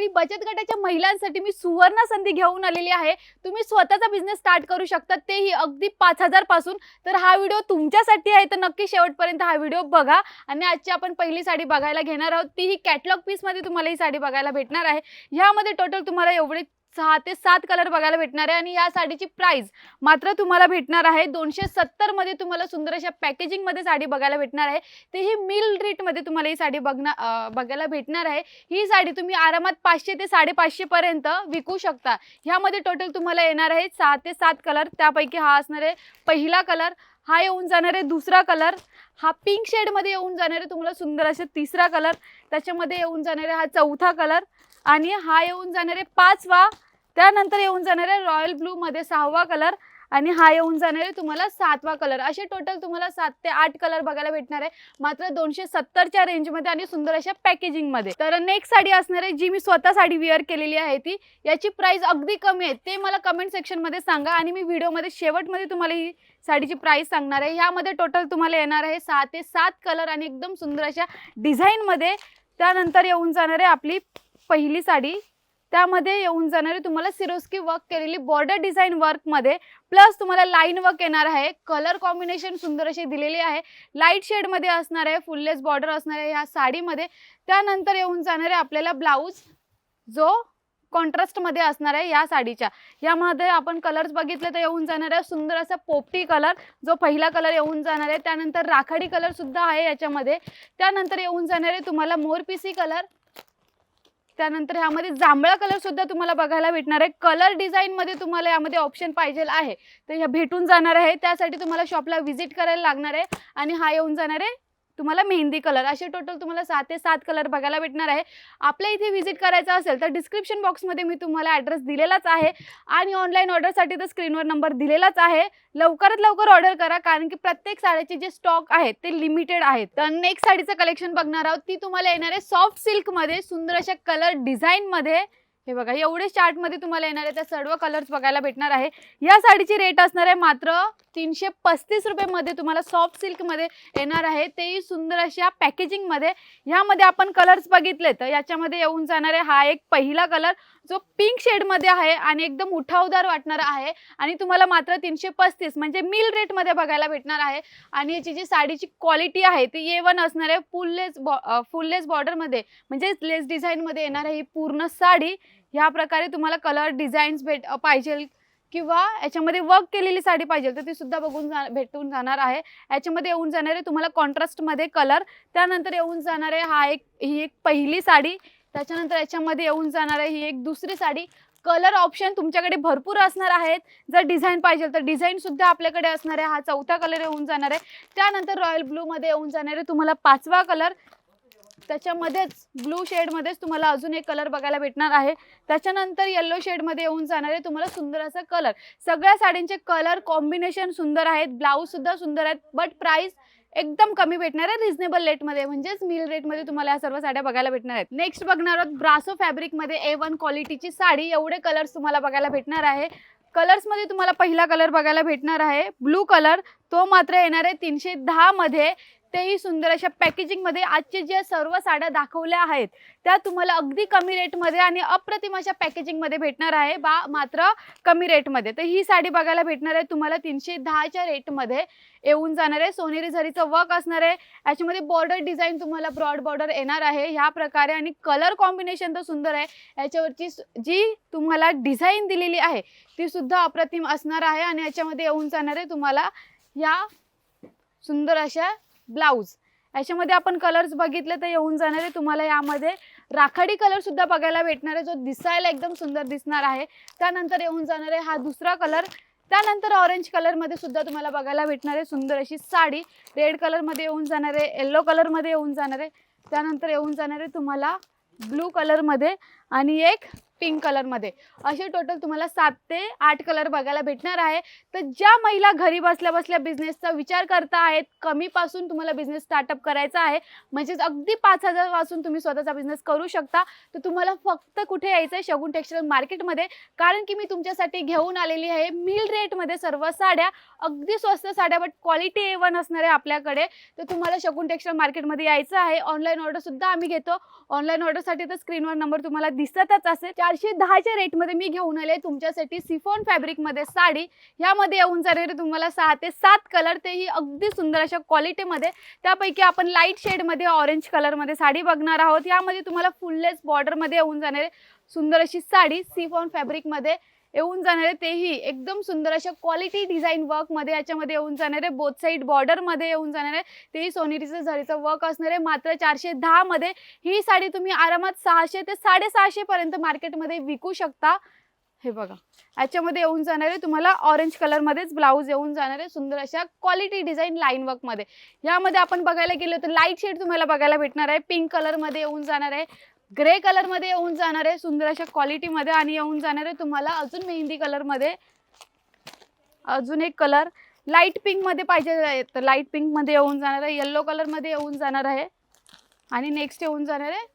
मी बचत गटाच्या महिलांसाठी मी सुवर्ण संधी घेऊन आलेली आहे. तुम्ही स्वतःचा बिझनेस स्टार्ट करू शकता. तेही अगदी पाच हजारपासून. तर हा व्हिडिओ तुमच्यासाठी आहे. तर नक्की शेवटपर्यंत हा व्हिडिओ बघा. आणि आजची आपण पहिली साडी बघायला घेणार आहोत. तीही कॅटलॉग पीसमध्ये तुम्हाला ही साडी बघायला भेटणार आहे. ह्यामध्ये टोटल तुम्हाला एवढे सहा ते सात कलर बघायला भेटणार आहे आणि या साडीची प्राइस मात्र तुम्हाला भेटणार आहे. दोनशे सत्तरमध्ये तुम्हाला सुंदर अशा पॅकेजिंगमध्ये साडी बघायला भेटणार आहे. तेही मिल रेटमध्ये तुम्हाला ही साडी बघणार बघायला भेटणार आहे. ही साडी तुम्ही आरामात पाचशे ते साडेपाचशे पर्यंत विकू शकता. ह्यामध्ये टोटल तुम्हाला येणार आहे सहा ते सात कलर त्यापैकी हा असणार आहे पहिला कलर हा येऊन जाणार आहे दुसरा कलर हा पिंक शेडमध्ये येऊन जाणार आहे तुम्हाला सुंदर असे तिसरा कलर त्याच्यामध्ये येऊन जाणार आहे हा चौथा कलर आणि हा येऊन जाणारे पाचवा त्यानंतर येऊन जाणारे रॉयल ब्लू मध्ये सहावा कलर आणि हा येऊन जाणारे तुम्हाला सातवा कलर असे टोटल तुम्हाला सात ते आठ कलर बघायला भेटणार आहे. मात्र दोनशे सत्तरच्या रेंजमध्ये आणि सुंदर अशा पॅकेजिंगमध्ये तर नेक्स्ट साडी असणार आहे जी मी स्वतः साडी वेअर केलेली आहे ती. याची प्राइस अगदी कमी आहे. ते मला कमेंट सेक्शनमध्ये सांगा आणि मी व्हिडिओमध्ये शेवटमध्ये तुम्हाला ही साडीची प्राइस सांगणार आहे. ह्यामध्ये टोटल तुम्हाला येणार आहे सहा ते सात कलर आणि एकदम सुंदर अशा डिझाईनमध्ये त्यानंतर येऊन जाणार आहे आपली पहिली साडी. त्यामध्ये येऊन जाणारी तुम्हाला सिरोस्की वर्क केलेली बॉर्डर डिझाईन वर्कमध्ये प्लस तुम्हाला लाईन वर्क येणार आहे. कलर कॉम्बिनेशन सुंदर अशी दिलेली आहे. लाइट शेडमध्ये असणार आहे. फुललेस बॉर्डर असणार आहे ह्या साडीमध्ये. त्यानंतर येऊन जाणार आहे आपल्याला ब्लाऊज जो कॉन्ट्रास्टमध्ये असणार आहे या साडीच्या. यामध्ये आपण कलर्स बघितले तर येऊन जाणार आहे सुंदर असा पोपटी कलर जो पहिला कलर येऊन जाणार आहे. त्यानंतर राखाडी कलरसुद्धा आहे याच्यामध्ये. त्यानंतर येऊन जाणार आहे तुम्हाला मोरपिसी कलर त्यानंतर ह्यामध्ये जांभळा कलर सुद्धा तुम्हाला बघायला भेटणार आहे. कलर डिझाईन मध्ये तुम्हाला यामध्ये ऑप्शन पाहिजे आहे. तर ह्या भेटून जाणार आहे. त्यासाठी तुम्हाला शॉपला व्हिजिट करायला लागणार आहे. आणि हा येऊन जाणार आहे तुम्हाला मेहंदी कलर असे टोटल तुम्हाला सात ते सात कलर बघायला भेटणार आहे. आपल्या इथे व्हिजिट करायचं असेल तर डिस्क्रिप्शन बॉक्समध्ये मी तुम्हाला ॲड्रेस दिलेलाच आहे आणि ऑनलाईन ऑर्डरसाठी तर स्क्रीनवर नंबर दिलेलाच आहे. लवकरात लवकर ऑर्डर करा कारण की प्रत्येक साड्याचे जे स्टॉक आहेत ते लिमिटेड आहेत. तर नेक्स्ट साडीचं कलेक्शन बघणार आहोत. ती तुम्हाला येणार आहे सॉफ्ट सिल्कमध्ये सुंदर अशा कलर डिझाईनमध्ये हे बघा एवढे चार्टमध्ये तुम्हाला येणार आहे त्या सर्व कलर्स बघायला भेटणार आहे. या साडीची रेट असणार आहे मात्र तीनशे पस्तीस रुपयेमध्ये तुम्हाला सॉफ्ट सिल्कमध्ये येणार आहे. तेही सुंदर अशा पॅकेजिंगमध्ये ह्यामध्ये आपण कलर्स बघितले तर याच्यामध्ये येऊन जाणार आहे हा एक पहिला कलर जो पिंक शेडमध्ये आहे आणि एकदम उठावदार वाटणार आहे आणि तुम्हाला मात्र तीनशे पस्तीस म्हणजे मिल रेटमध्ये बघायला भेटणार आहे. आणि याची जी साडीची क्वालिटी आहे ती ए वन असणार आहे फुललेस बॉ फुललेस बॉर्डरमध्ये म्हणजेच लेस डिझाईनमध्ये येणार आहे ही पूर्ण साडी. ह्या प्रकारे तुम्हाला कलर डिझाईन्स भेट पाहिजे किंवा याच्यामध्ये वर्क केलेली साडी पाहिजे तर ती सुद्धा बघून जा भेटून जाणार आहे. याच्यामध्ये येऊन जाणारे तुम्हाला कॉन्ट्रास्टमध्ये कलर त्यानंतर येऊन जाणारे हा एक ही एक पहिली साडी. त्याच्यानंतर याच्यामध्ये येऊन जाणार आहे ही एक दुसरी साडी. कलर ऑप्शन तुमच्याकडे भरपूर असणार आहेत. जर डिझाईन पाहिजे तर डिझाईन सुद्धा आपल्याकडे असणार आहे. हा चौथा कलर येऊन जाणार आहे. त्यानंतर रॉयल ब्लूमध्ये येऊन जाणार आहे तुम्हाला पाचवा कलर त्याच्यामध्येच ब्लू शेडमध्येच तुम्हाला अजून एक कलर बघायला भेटणार आहे. त्याच्यानंतर येल्लो शेडमध्ये येऊन जाणार आहे तुम्हाला सुंदर असा कलर सगळ्या साड्यांचे कलर कॉम्बिनेशन सुंदर आहेत. ब्लाऊज सुद्धा सुंदर आहेत. बट प्राईस एकदम कमी भेटणार आहे रिझनेबल रेटमध्ये म्हणजेच मिल रेटमध्ये तुम्हाला या सर्व साड्या बघायला भेटणार आहेत. नेक्स्ट बघणार आहोत ब्रासो फॅब्रिकमध्ये ए वन क्वालिटीची साडी. एवढे कलर्स तुम्हाला बघायला भेटणार आहे. कलर्समध्ये तुम्हाला पहिला कलर बघायला भेटणार आहे. ब्लू कलर तो मात्र येणार आहे तीनशे दहामध्ये तेही सुंदर अशा पॅकेजिंगमध्ये आजचे ज्या सर्व साड्या दाखवल्या आहेत त्या तुम्हाला अगदी कमी रेटमध्ये आणि अप्रतिम अशा पॅकेजिंगमध्ये भेटणार आहे. बा मात्र कमी रेटमध्ये तर ही साडी बघायला भेटणार आहे तुम्हाला तीनशे दहाच्या रेटमध्ये येऊन जाणार आहे. सोनेरी झरीचं वर्क असणार आहे. याच्यामध्ये बॉर्डर डिझाईन तुम्हाला ब्रॉड बॉर्डर येणार आहे. ह्या प्रकारे आणि कलर कॉम्बिनेशन तर सुंदर आहे. याच्यावरची जी तुम्हाला डिझाईन दिलेली आहे ती सुद्धा अप्रतिम असणार आहे आणि याच्यामध्ये येऊन जाणार आहे तुम्हाला या सुंदर अशा ब्लाऊज. याच्यामध्ये आपण कलर्स बघितले तर येऊन जाणार आहे तुम्हाला यामध्ये राखाडी कलर सुद्धा बघायला भेटणार आहे जो दिसायला एकदम सुंदर दिसणार आहे. त्यानंतर येऊन जाणार आहे हा दुसरा कलर त्यानंतर ऑरेंज कलरमध्ये सुद्धा तुम्हाला बघायला भेटणार आहे सुंदर अशी साडी. रेड कलरमध्ये येऊन जाणार आहे येल्लो कलरमध्ये येऊन जाणार. आहे त्यानंतर येऊन जाणार आहे तुम्हाला ब्लू कलरमध्ये आणि एक पिंक कलरमध्ये असे टोटल तुम्हाला सात ते आठ कलर बघायला भेटणार आहे. तर ज्या महिला घरी बसल्या बसल्या बिझनेसचा विचार करता आहेत कमीपासून तुम्हाला बिझनेस स्टार्टअप करायचा आहे म्हणजेच अगदी पाच हजारपासून तुम्ही स्वतःचा बिझनेस करू शकता. तर तुम्हाला फक्त कुठे यायचं आहे? शगुन टेक्स्टाईल मार्केटमध्ये कारण की मी तुमच्यासाठी घेऊन आलेली आहे मिल रेटमध्ये सर्व साड्या. अगदी स्वस्त साड्या बट क्वालिटी ए वन असणार आहे आपल्याकडे. तर तुम्हाला शगुन टेक्स्टाईल मार्केटमध्ये यायचं आहे. ऑनलाईन ऑर्डरसुद्धा आम्ही घेतो. ऑनलाईन ऑर्डरसाठी तर स्क्रीनवर नंबर तुम्हाला दिसतच असेल. चारशे दहाच्या रेटमध्ये मी घेऊन आले तुमच्यासाठी सिफॉन फॅब्रिकमध्ये साडी. ह्यामध्ये येऊन जाणारे तुम्हाला सहा ते सात कलर तेही अगदी सुंदर अशा क्वालिटीमध्ये त्यापैकी आपण लाइट शेडमध्ये ऑरेंज कलरमध्ये साडी बघणार आहोत. यामध्ये तुम्हाला फुललेस बॉर्डरमध्ये येऊन जाणारे सुंदर अशी साडी सिफॉन फॅब्रिकमध्ये येऊन जाणारे तेही. एकदम सुंदर अशा क्वालिटी डिझाईन वर्कमध्ये याच्यामध्ये येऊन जाणारे बोथ साईड बॉर्डरमध्ये येऊन जाणारे तेही सोनेरीचं झरीचं वर्क असणारे मात्र चारशे दहामध्ये ही साडी तुम्ही आरामात सहाशे ते साडेसहाशे पर्यंत मार्केटमध्ये विकू शकता. हे बघा. याच्यामध्ये येऊन जाणारे तुम्हाला ऑरेंज कलरमध्येच ब्लाऊज येऊन जाणारे सुंदर अशा क्वालिटी डिझाईन लाईन वर्कमध्ये यामध्ये आपण बघायला गेलो तर लाइट शेड तुम्हाला बघायला भेटणार आहे. पिंक कलरमध्ये येऊन जाणार आहे. ग्रे कलरमध्ये येऊन जाणार आहे सुंदर अशा क्वालिटीमध्ये आणि येऊन जाणार आहे तुम्हाला अजून मेहंदी कलरमध्ये. अजून एक कलर लाइट पिंकमध्ये पाहिजे आहे. तर लाइट पिंकमध्ये येऊन जाणार आहे येल्लो कलरमध्ये येऊन जाणार आहे. आणि नेक्स्ट येऊन जाणार आहे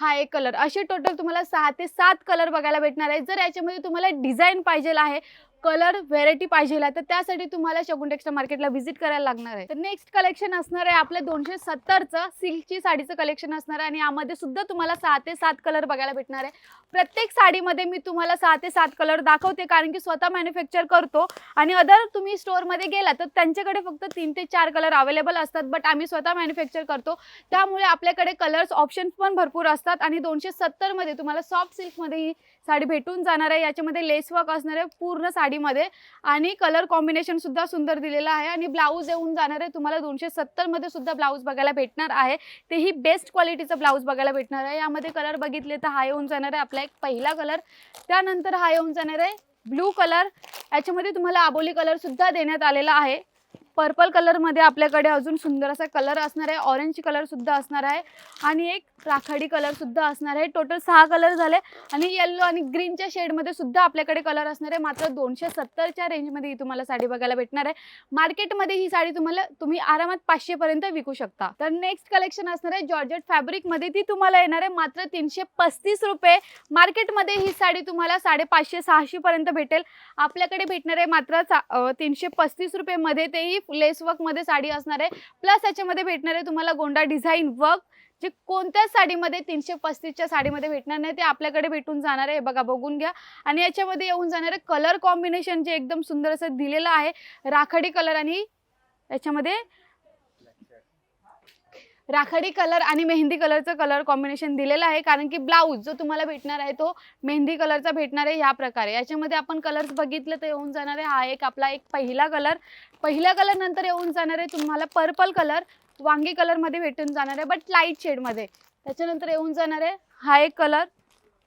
हा एक कलर. असे टोटल तुम्हाला सहा ते सात कलर बघायला भेटणार आहे. जर याच्यामध्ये तुम्हाला डिझाईन पाहिजे आहे कलर व्हेरायटी पाहिजे आहे तर त्यासाठी तुम्हाला शगुन टेक्स्टाईल मार्केटला व्हिजिट करायला लागणार आहे. तर नेक्स्ट कलेक्शन असणार आहे आपल्या दोनशे सत्तरचं सिल्कची साडीचं कलेक्शन असणार आहे आणि यामध्ये सुद्धा तुम्हाला सहा ते सात कलर बघायला भेटणार आहे. प्रत्येक साडीमध्ये मी तुम्हाला सहा ते सात कलर दाखवते कारण की स्वतः मॅन्युफॅक्चर करतो आणि अदर तुम्ही स्टोअरमध्ये गेला तर त्यांच्याकडे फक्त तीन ते चार कलर अवेलेबल असतात बट आम्ही स्वतः मॅन्युफॅक्चर करतो. त्यामुळे आपल्याकडे कलर्स ऑप्शन्स पण भरपूर असतात आणि दोनशे सत्तरमध्ये तुम्हाला सॉफ्ट सिल्कमध्ये ही साडी भेटून जाणार आहे. याच्यामध्ये लेस वर्क असणार आहे पूर्ण साडीमध्ये. आणि कलर कॉम्बिनेशन सुद्धा सुंदर दिलेलं आहे. आणि ब्लाऊज येऊन जाणार आहे. तुम्हाला दोनशे सत्तरमध्ये सुद्धा ब्लाऊज बघायला भेटणार आहे. तेही बेस्ट क्वालिटीचं ब्लाऊज बघायला भेटणार आहे. यामध्ये कलर बघितले तर हा येऊन जाणार आहे. आपला एक पहिला कलर त्यानंतर हा येऊन जाणार आहे. ब्लू कलर याच्यामध्ये तुम्हाला आबोली कलर सुद्धा देण्यात आलेला आहे. पर्पल कलरमध्ये आपल्याकडे अजून सुंदर असा कलर असणार आहे. ऑरेंज कलरसुद्धा असणार आहे. आणि एक राखाडी कलरसुद्धा असणार आहे. टोटल सहा कलर झाले. आणि येल्लो आणि ग्रीनच्या शेडमध्ये सुद्धा आपल्याकडे कलर असणार आहे. मात्र दोनशे सत्तरच्या रेंजमध्ये ही तुम्हाला साडी बघायला भेटणार आहे. मार्केटमध्ये ही साडी तुम्हाला तुम्ही आरामात पाचशेपर्यंत विकू शकता. तर नेक्स्ट कलेक्शन असणार आहे जॉर्जेट फॅब्रिकमध्ये ती तुम्हाला येणार आहे मात्र तीनशे पस्तीस रुपये. मार्केटमध्ये ही साडी तुम्हाला साडेपाचशे सहाशेपर्यंत भेटेल. आपल्याकडे भेटणार आहे मात्र तीनशे पस्तीस रुपयेमध्ये तेही लेस वर्कमध्ये साडी असणार आहे. प्लस याच्यामध्ये भेटणार आहे तुम्हाला गोंडा डिझाईन वर्क जे कोणत्याच साडीमध्ये तीनशे पस्तीसच्या साडीमध्ये भेटणार नाही. ते आपल्याकडे भेटून जाणार आहे. हे बघा बघून घ्या. आणि याच्यामध्ये येऊन जाणार आहे कलर कॉम्बिनेशन जे एकदम सुंदर असं दिलेलं आहे. राखाडी कलर आणि याच्यामध्ये राखाडी कलर आणि मेहंदी कलरचं कलर कॉम्बिनेशन दिलेलं आहे. कारण की ब्लाऊज जो तुम्हाला भेटणार आहे तो मेहंदी कलरचा भेटणार आहे ह्या प्रकारे. याच्यामध्ये आपण कलर्स बघितले तर येऊन जाणार आहे. हा एक आपला एक पहिला कलर पहिल्या कलर नंतर येऊन जाणार आहे तुम्हाला पर्पल कलर वांगी कलरमध्ये भेटून जाणार आहे बट लाइट शेडमध्ये त्याच्यानंतर येऊन जाणार आहे हा एक कलर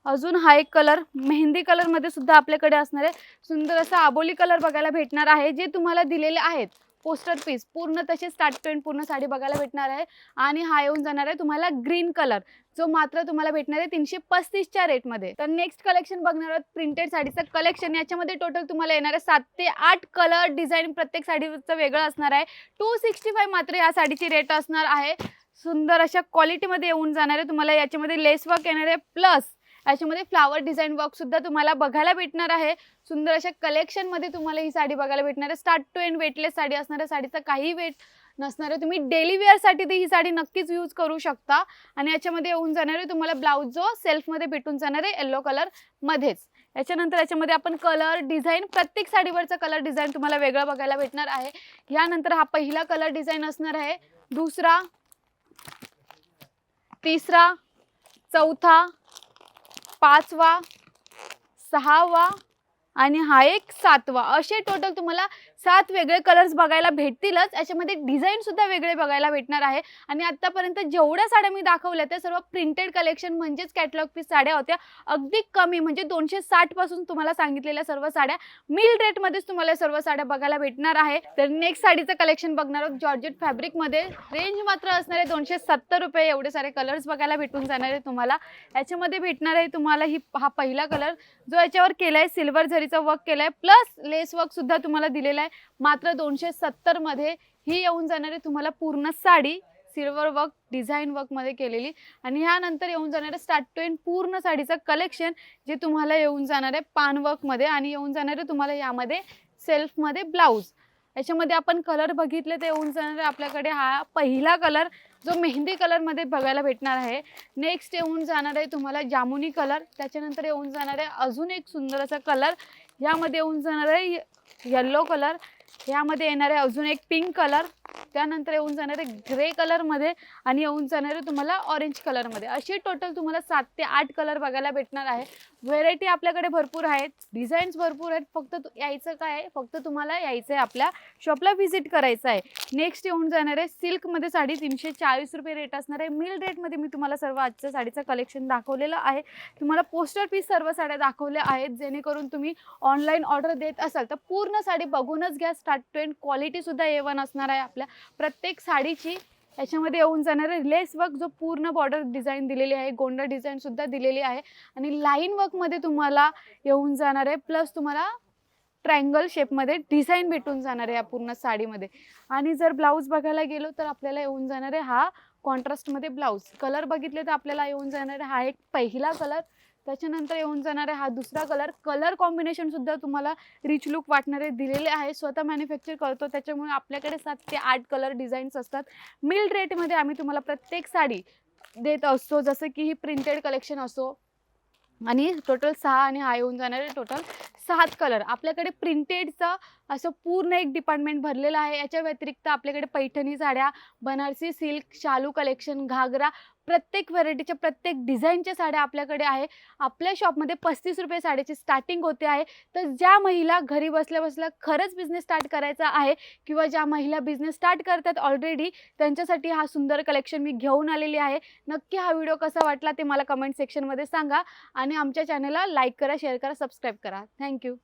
अजून हा एक कलर मेहंदी कलरमध्ये सुद्धा आपल्याकडे असणार आहे. सुंदर असा आबोली कलर बघायला भेटणार आहे जे तुम्हाला दिलेले आहेत. पोस्टर पीस पूर्ण तसे स्टार्ट टू एंड पूर्ण साडी बघायला भेटणार आहे. आणि हा येऊन जाणार आहे तुम्हाला ग्रीन कलर जो मात्र तुम्हाला भेटणार आहे तीनशे पस्तीसच्या रेटमध्ये तर नेक्स्ट कलेक्शन बघणार आहोत. प्रिंटेड साडीचं कलेक्शन याच्यामध्ये टोटल तुम्हाला येणार आहे सात ते आठ कलर डिझाईन प्रत्येक साडीचं वेगळं असणार आहे. टू सिक्स्टी फाय मात्र या साडीची रेट असणार आहे. सुंदर अशा क्वालिटीमध्ये येऊन जाणार आहे. तुम्हाला याच्यामध्ये लेस वर्क येणार आहे. प्लस याच्यामध्ये फ्लावर डिझाईन वर्क सुद्धा तुम्हाला बघायला भेटणार आहे. सुंदर अशा कलेक्शनमध्ये तुम्हाला ही साडी बघायला भेटणार आहे. Start to end weightless sari असणार आहे साडीचा काही वेट नसणार आहे. तुम्ही डेली वेअरसाठी ती ही साडी नक्कीच यूज करू शकता. आणि याच्यामध्ये येऊन जाणार आहे तुम्हाला ब्लाऊज जो सेल्फमध्ये भेटून जाणार आहे येल्लो कलरमध्येच याच्यानंतर याच्यामध्ये आपण कलर डिझाईन प्रत्येक साडीवरचा कलर डिझाईन तुम्हाला वेगळं बघायला भेटणार आहे. यानंतर हा पहिला कलर डिझाईन असणार आहे. दुसरा तिसरा चौथा पाचवा सहावा आणि हा एक सातवा. असे टोटल तुम्हाला सात वेगळे कलर्स बघायला भेटतीलच. याच्यामध्ये डिझाईन सुद्धा वेगळे बघायला भेटणार आहे. आणि आतापर्यंत जेवढ्या साड्या मी दाखवल्या त्या सर्व प्रिंटेड कलेक्शन म्हणजेच कॅटलॉग पीस साड्या होत्या. अगदी कमी म्हणजे दोनशे साठपासून तुम्हाला सांगितलेल्या सर्व साड्या मिल रेटमध्येच तुम्हाला सर्व साड्या बघायला भेटणार आहे. तर नेक्स्ट साडीचं कलेक्शन बघणार आहोत. जॉर्जेट फॅब्रिकमध्ये रेंज मात्र असणार आहे दोनशे सत्तर रुपये एवढे सारे कलर्स बघायला भेटून जाणार आहे तुम्हाला. याच्यामध्ये भेटणार आहे तुम्हाला ही हा पहिला कलर जो याच्यावर केला आहे सिल्वर झरीचा वर्क आहे प्लस लेस वर्क सुद्धा तुम्हाला दिलेला आहे. मात्र दोनशे सत्तरमध्ये ही येऊन जाणारी तुम्हाला पूर्ण साडी सिल्वर वर्क डिझाईन वर्कमध्ये केलेली. आणि ह्यानंतर येऊन जाणारे स्टार्ट टू एंड पूर्ण साडीचं कलेक्शन जे तुम्हाला येऊन जाणार आहे पान वर्कमध्ये आणि येऊन जाणारे तुम्हाला यामध्ये सेल्फमध्ये ब्लाऊज. याच्यामध्ये आपण कलर बघितले तर येऊन जाणारे आपल्याकडे हा पहिला कलर जो मेहंदी कलरमध्ये बघायला भेटणार आहे. नेक्स्ट येऊन जाणार आहे तुम्हाला जामुनी कलर त्याच्यानंतर येऊन जाणार आहे अजून एक सुंदर असा कलर यामध्ये येऊन जाणार आहे येल्लो कलर यामध्ये येणार आहे अजून एक पिंक कलर त्यानंतर येऊन जाणार आहे ग्रे कलरमध्ये आणि येऊन जाणार आहे तुम्हाला ऑरेंज कलरमध्ये. असे टोटल तुम्हाला सात ते आठ कलर बघायला भेटणार आहे. व्हेरायटी आपल्याकडे भरपूर आहेत. डिझाईन्स भरपूर आहेत. फक्त यायचं काय आहे? फक्त तुम्हाला यायचं आहे आपल्या शॉपला व्हिजिट करायचं आहे. नेक्स्ट येऊन जाणार आहे सिल्कमध्ये साडी तीनशे चाळीस रुपये रेट असणार आहे. मिल रेटमध्ये मी तुम्हाला सर्व आजच्या साडीचं कलेक्शन दाखवलेलं आहे. तुम्हाला पोस्टर पीस सर्व साड्या दाखवल्या आहेत. जेणेकरून तुम्ही ऑनलाईन ऑर्डर देत असाल तर पूर्ण साडी बघूनच घ्या. स्टार्ट टू एंड क्वालिटीसुद्धा ए वन असणार आहे आपल्या. प्रत्येक साडीची याच्यामध्ये येऊन जाणारे लेस वर्क जो पूर्ण बॉर्डर डिझाईन दिलेली आहे गोंडा डिझाईन सुद्धा दिलेली आहे. आणि लाईन वर्कमध्ये तुम्हाला येऊन जाणार आहे प्लस तुम्हाला ट्रायंगल शेपमध्ये डिझाईन भेटून जाणार आहे या पूर्ण साडीमध्ये. आणि जर ब्लाऊज बघायला गेलो तर आपल्याला येऊन जाणार आहे हा कॉन्ट्रास्टमध्ये ब्लाऊज कलर बघितले तर आपल्याला येऊन जाणार आहे हा एक पहिला कलर त्याच्यानंतर येऊन जाणार आहे हा दुसरा कलर कलर कॉम्बिनेशन सुद्धा तुम्हाला रिच लुक वाटणारे दिलेले आहे. स्वतः मॅन्युफॅक्चर करतो. त्याच्यामुळे आपल्याकडे सात ते आठ कलर डिझाईन्स असतात. मिल रेटमध्ये आम्ही तुम्हाला प्रत्येक साडी देत असतो. जसं की ही प्रिंटेड कलेक्शन असो. आणि टोटल सहा आणि हा येऊन जाणारे टोटल सात कलर आपल्याकडे प्रिंटेडचं असं पूर्ण एक डिपार्टमेंट भरलेलं आहे. याच्या व्यतिरिक्त आपल्याकडे पैठणी साड्या बनारसी सिल्क शालू कलेक्शन घागरा प्रत्येक व्हरायटीच्या प्रत्येक डिझाईनच्या साड्या आपल्याकडे आहे. आपल्या शॉपमध्ये पस्तीस रुपये साडीची स्टार्टिंग होते आहे. तर ज्या महिला घरी बसल्या बसल्या खरंच बिझनेस स्टार्ट करायचा आहे किंवा ज्या महिला बिझनेस स्टार्ट करतात ऑलरेडी त्यांच्यासाठी हा सुंदर कलेक्शन मी घेऊन आलेली आहे. नक्की हा व्हिडिओ कसा वाटला ते मला कमेंट सेक्शनमध्ये सांगा आणि आमच्या चॅनलला लाईक करा शेअर करा सबस्क्राईब करा. थँक्यू